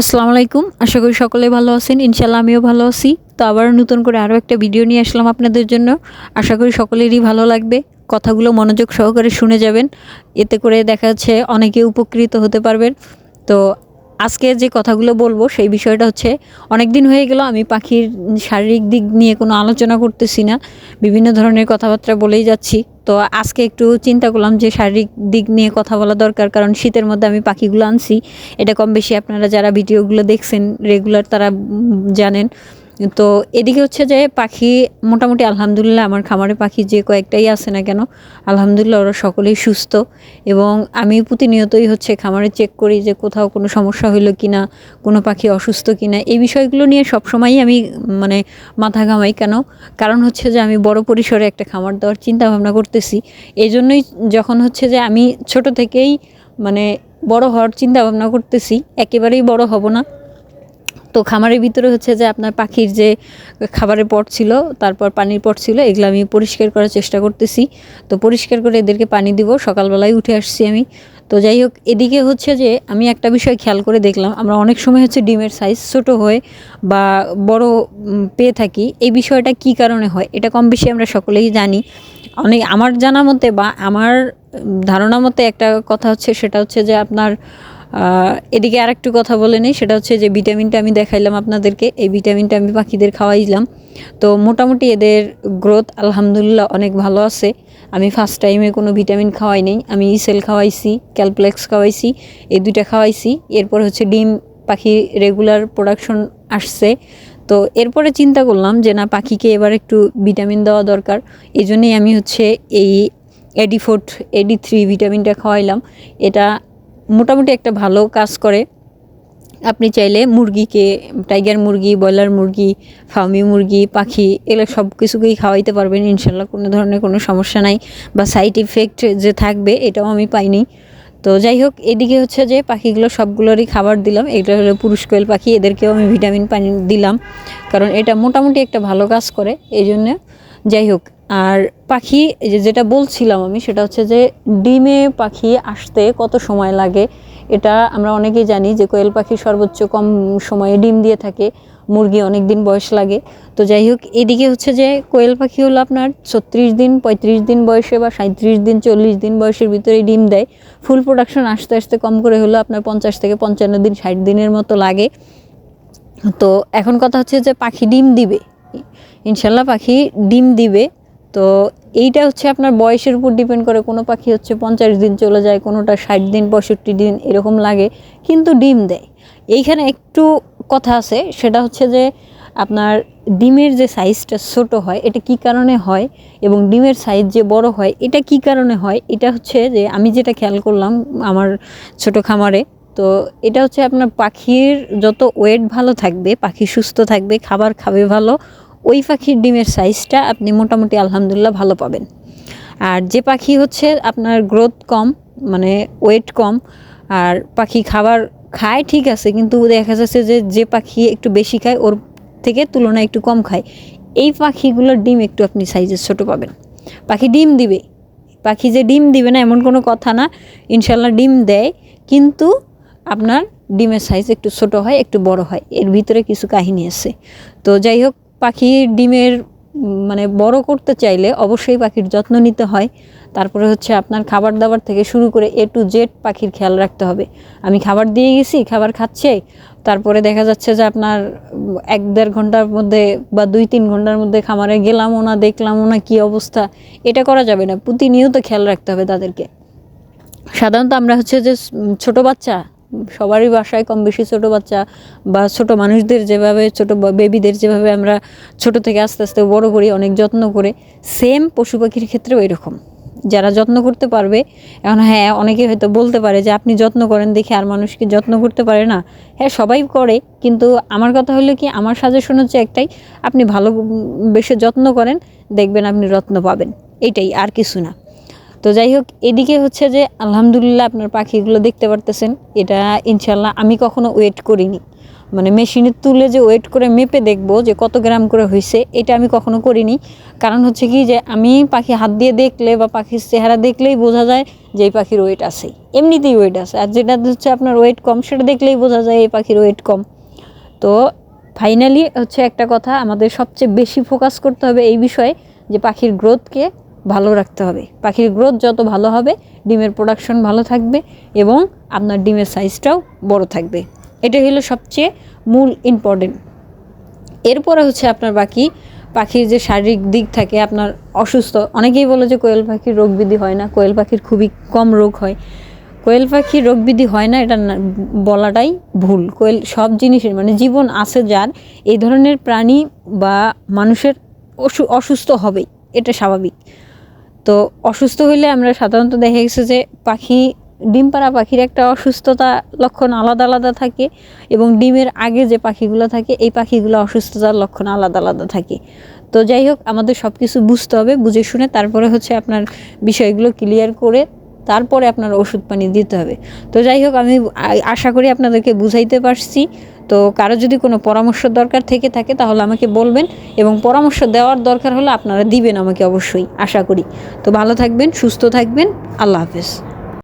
আসসালামু আলাইকুম। আশা করি সকলে ভালো আছেন। ইনশাল্লাহ আমিও ভালো আছি। তো আবার নতুন করে আরও একটা ভিডিও নিয়ে আসলাম আপনাদের জন্য। আশা করি সকলেরই ভালো লাগবে। কথাগুলো মনোযোগ সহকারে শুনে যাবেন। এতে করে দেখা যাচ্ছে অনেকে উপকৃত হতে পারবেন। তো আজকে যে কথাগুলো বলব, সেই বিষয়টা হচ্ছে অনেক দিন হয়ে গেল, আমি পাখির শারীরিক দিক নিয়ে কোনো আলোচনা করতেছি না। বিভিন্ন ধরনের কথাবার্তা বলেই যাচ্ছি। তো আজকে একটু চিন্তা করলাম যে শারীরিক দিক নিয়ে কথা বলা দরকার, কারণ শীতের মধ্যে আমি পাখিগুলো আনছি। এটা কম বেশি আপনারা যারা ভিডিওগুলো দেখছেন রেগুলার তারা জানেন। তো এদিকে হচ্ছে যে পাখি মোটামুটি আলহামদুলিল্লাহ আমার খামারে পাখি যে কয়েকটাই আছে না কেন, আলহামদুলিল্লাহ ওরা সকলেই সুস্থ। এবং আমি প্রতিনিয়তই হচ্ছে খামারে চেক করি যে কোথাও কোনো সমস্যা হইল কি না কোনো পাখি অসুস্থ কি না এই বিষয়গুলো নিয়ে সবসময়ই আমি মানে মাথা ঘামাই কেন? কারণ হচ্ছে যে আমি বড় পরিসরে একটা খামার দেওয়ার চিন্তা ভাবনা করতেছি। এই জন্যই যখন হচ্ছে যে আমি ছোট থেকেই মানে বড় হওয়ার চিন্তা ভাবনা করতেছি, একেবারেই বড় হব না। তো খামারের ভিতরে হচ্ছে যে আপনার পাখির যে খাবারের পট ছিল, তারপর পানির পট ছিল, এগুলো আমি পরিষ্কার করার চেষ্টা করতেছি। তো পরিষ্কার করে এদেরকে পানি দিব, সকালবেলায় উঠে আসছি আমি। তো যাই হোক, এদিকে হচ্ছে যে আমি একটা বিষয় খেয়াল করে দেখলাম, আমরা অনেক সময় হচ্ছে ডিমের সাইজ ছোট হয় বা বড় পেয়ে থাকি, এই বিষয়টা কি কারণে হয়, এটা কম বেশি আমরা সকলেই জানি। অনেক, আমার জানা মতে বা আমার ধারণা মতে একটা কথা হচ্ছে, সেটা হচ্ছে যে আপনার এদিকে আর একটু কথা বলে নেই, সেটা হচ্ছে যে ভিটামিনটা আমি দেখাইলাম আপনাদেরকে, এই ভিটামিনটা আমি পাখিদের খাওয়াইলাম। তো মোটামুটি এদের গ্রোথ আলহামদুলিল্লাহ অনেক ভালো আছে। আমি ফার্স্ট টাইমে কোনো ভিটামিন খাওয়াই নেই, আমি ইসেল খাওয়াইছি ক্যালপ্লেক্স খাওয়াইছি, এই দুইটা খাওয়াইছি। এরপর হচ্ছে ডিম, পাখি রেগুলার প্রোডাকশন আসছে। তো এরপরে চিন্তা করলাম যে না, পাখিকে এবার একটু ভিটামিন দেওয়া দরকার। এই জন্যই আমি হচ্ছে এই এডি ফোর্ট এডি থ্রি ভিটামিনটা খাওয়াইলাম। এটা মোটামুটি একটা ভালো কাজ করে। আপনি চাইলে মুরগিকে টাইগার মুরগি, ব্রয়লার মুরগি, ফার্মি মুরগি, পাখি, এগুলো সব কিছুকেই খাওয়াইতে পারবেন। ইনশাল্লাহ কোনো ধরনের কোনো সমস্যা নাই বা সাইড ইফেক্ট যে থাকবে এটাও আমি পাইনি। তো যাই হোক, এদিকে হচ্ছে যে পাখিগুলো সবগুলোরই খাবার দিলাম। এটা হলো পুরুষ কোয়েল পাখি, এদেরকেও আমি ভিটামিন পানি দিলাম। কারণ এটা মোটামুটি একটা ভালো কাজ করে এই জন্যে যাই হোক আর পাখি যেটা বলছিলাম আমি, সেটা হচ্ছে যে ডিমে পাখি আসতে কত সময় লাগে, এটা আমরা অনেকেই জানি যে কোয়েল পাখি সর্বোচ্চ কম সময়ে ডিম দিয়ে থাকে, মুরগি অনেক দিন বয়স লাগে। তো যাই হোক, এদিকে হচ্ছে যে কোয়েল পাখি হলো আপনার ছত্রিশ দিন, পঁয়ত্রিশ দিন বয়সে বা সাঁত্রিশ দিন, চল্লিশ দিন বয়সের ভিতরে ডিম দেয়। ফুল প্রোডাকশন আস্তে আস্তে কম করে হলো আপনার পঞ্চাশ থেকে পঞ্চান্ন দিন, ষাট দিনের মতো লাগে। তো এখন কথা হচ্ছে যে পাখি ডিম দিবে। ইনশাল্লাহ পাখি ডিম দিবে। তো এইটা হচ্ছে আপনার বয়সের উপর ডিপেন্ড করে, কোনো পাখি হচ্ছে পঞ্চাশ দিন চলে যায়, কোনোটা ষাট দিন, পঁয়ষট্টি দিন, এরকম লাগে, কিন্তু ডিম দেয়। এইখানে একটু কথা আছে, সেটা হচ্ছে যে আপনার ডিমের যে সাইজটা ছোট হয়, এটা কি কারণে হয় এবং ডিমের সাইজ যে বড় হয়, এটা কি কারণে হয়? এটা হচ্ছে যে আমি যেটা খেয়াল করলাম আমার ছোট খামারে, তো এটা হচ্ছে আপনার পাখির যত ওয়েট ভালো থাকবে, পাখি সুস্থ থাকবে, খাবার খাবে ভালো ওই পাখির ডিমের সাইজটা আপনি মোটামুটি আলহামদুলিল্লাহ ভালো পাবেন। আর যে পাখি হচ্ছে আপনার গ্রোথ কম মানে ওয়েট কম, আর পাখি খাবার খায় ঠিক আছে, কিন্তু দেখা যাচ্ছে যে যে পাখি একটু বেশি খায়, ওর থেকে তুলনায় একটু কম খায়। এই পাখিগুলোর ডিম একটু আপনি সাইজের ছোট পাবেন। পাখি ডিম দিবে। পাখি যে ডিম দিবে না, এমন কোনো কথা না। ইনশাল্লাহ ডিম দেয়, কিন্তু আপনার ডিমের সাইজ একটু ছোট হয়, একটু বড় হয়। এর ভিতরে কিছু কাহিনী আছে। তো যাই হোক পাখির ডিমের মানে বড় করতে চাইলে অবশ্যই পাখির যত্ন নিতে হয়। তারপরে হচ্ছে আপনার খাবার দাবার থেকে শুরু করে এ টু জেড পাখির খেয়াল রাখতে হবে। আমি খাবার দিয়ে গেছি, খাবার খাচ্ছে, তারপরে দেখা যাচ্ছে যে আপনার এক দেড় ঘণ্টার মধ্যে বা দুই তিন ঘণ্টার মধ্যে খামারে গেলামও না, দেখলামও না কী অবস্থা। এটা করা যাবে না, প্রতিনিয়ত খেয়াল রাখতে হবে তাদেরকে। সাধারণত আমরা হচ্ছে যে ছোট বাচ্চা সবারই বাসায় কম বেশি ছোটো বাচ্চা বা ছোট মানুষদের যেভাবে, ছোট বেবিদের যেভাবে আমরা ছোট থেকে আস্তে আস্তে বড় করি, অনেক যত্ন করে সেম পশু পাখির ক্ষেত্রেও এরকম। যারা যত্ন করতে পারবে, এখন হ্যাঁ অনেকে হয়তো বলতে পারে যে, আপনি যত্ন করেন দেখে আর মানুষকে যত্ন করতে পারে না? হ্যাঁ সবাই করে, কিন্তু আমার কথা হলো কি, আমার সাজেশন হচ্ছে একটাই, আপনি ভালো বেশি যত্ন করেন, দেখবেন আপনি রত্ন পাবেন। এটাই, আর কিছু না। তো যাই হোক এদিকে হচ্ছে যে আলহামদুলিল্লাহ আপনার পাখিগুলো দেখতে পারতেছেন। এটা ইনশাল্লাহ আমি কখনো ওয়েট করিনি। মানে মেশিনে তুলে যে ওয়েট করে মেপে দেখব যে কত গ্রাম করে হয়েছে এটা আমি কখনো করিনি। কারণ হচ্ছে কি যে আমি পাখি হাত দিয়ে দেখলে বা পাখির চেহারা দেখলেই বোঝা যায় যে এই পাখির ওয়েট আছে। এমনিতেই ওয়েট আছে। আর যেটা হচ্ছে আপনার ওয়েট কম, সেটা দেখলেই বোঝা যায় এই পাখির ওয়েট কম। তো ফাইনালি হচ্ছে একটা কথা, আমাদের সবচেয়ে বেশি ফোকাস করতে হবে এই বিষয়ে যে পাখির গ্রোথকে ভালো রাখতে হবে। পাখির গ্রোথ যত ভালো হবে, ডিমের প্রোডাকশন ভালো থাকবে এবং আপনার ডিমের সাইজটাও বড় থাকবে। এটা হলো সবচেয়ে মূল ইম্পর্টেন্ট এরপরে হচ্ছে আপনার বাকি, পাখির যে শারীরিক দিক থাকে, আপনার অসুস্থ, অনেকেই বলে যে কোয়েল পাখির রোগ বিধি হয় না, কোয়েল পাখির খুবই কম রোগ হয়। কোয়েল পাখির রোগ বিধি হয় না, এটা বলাটাই ভুল। কোয়েল, সব জিনিসের মানে জীবন আছে যার, এই ধরনের প্রাণী বা মানুষের অসু- অসুস্থ হবেই, এটা স্বাভাবিক। তো অসুস্থ হইলে আমরা সাধারণত দেখা গেছে যে পাখি, ডিম পাড়া পাখির একটা অসুস্থতা লক্ষণ আলাদা আলাদা থাকে এবং ডিমের আগে যে পাখিগুলো থাকে, এই পাখিগুলো অসুস্থতার লক্ষণ আলাদা আলাদা থাকে। তো যাই হোক, আমাদের সব কিছু বুঝতে হবে, বুঝে শুনে তারপরে হচ্ছে আপনার বিষয়গুলো ক্লিয়ার করে তারপরে আপনার ওষুধ পানি দিতে হবে। তো যাই হোক, আমি আশা করি আপনাদেরকে বুঝাইতে পারছি। তো কারও যদি কোনো পরামর্শ দরকার থেকে থাকে, তাহলে আমাকে বলবেন এবং পরামর্শ দেওয়ার দরকার হলে আপনারা দিবেন আমাকে অবশ্যই, আশা করি। তো ভালো থাকবেন, সুস্থ থাকবেন, আল্লাহ হাফেজ।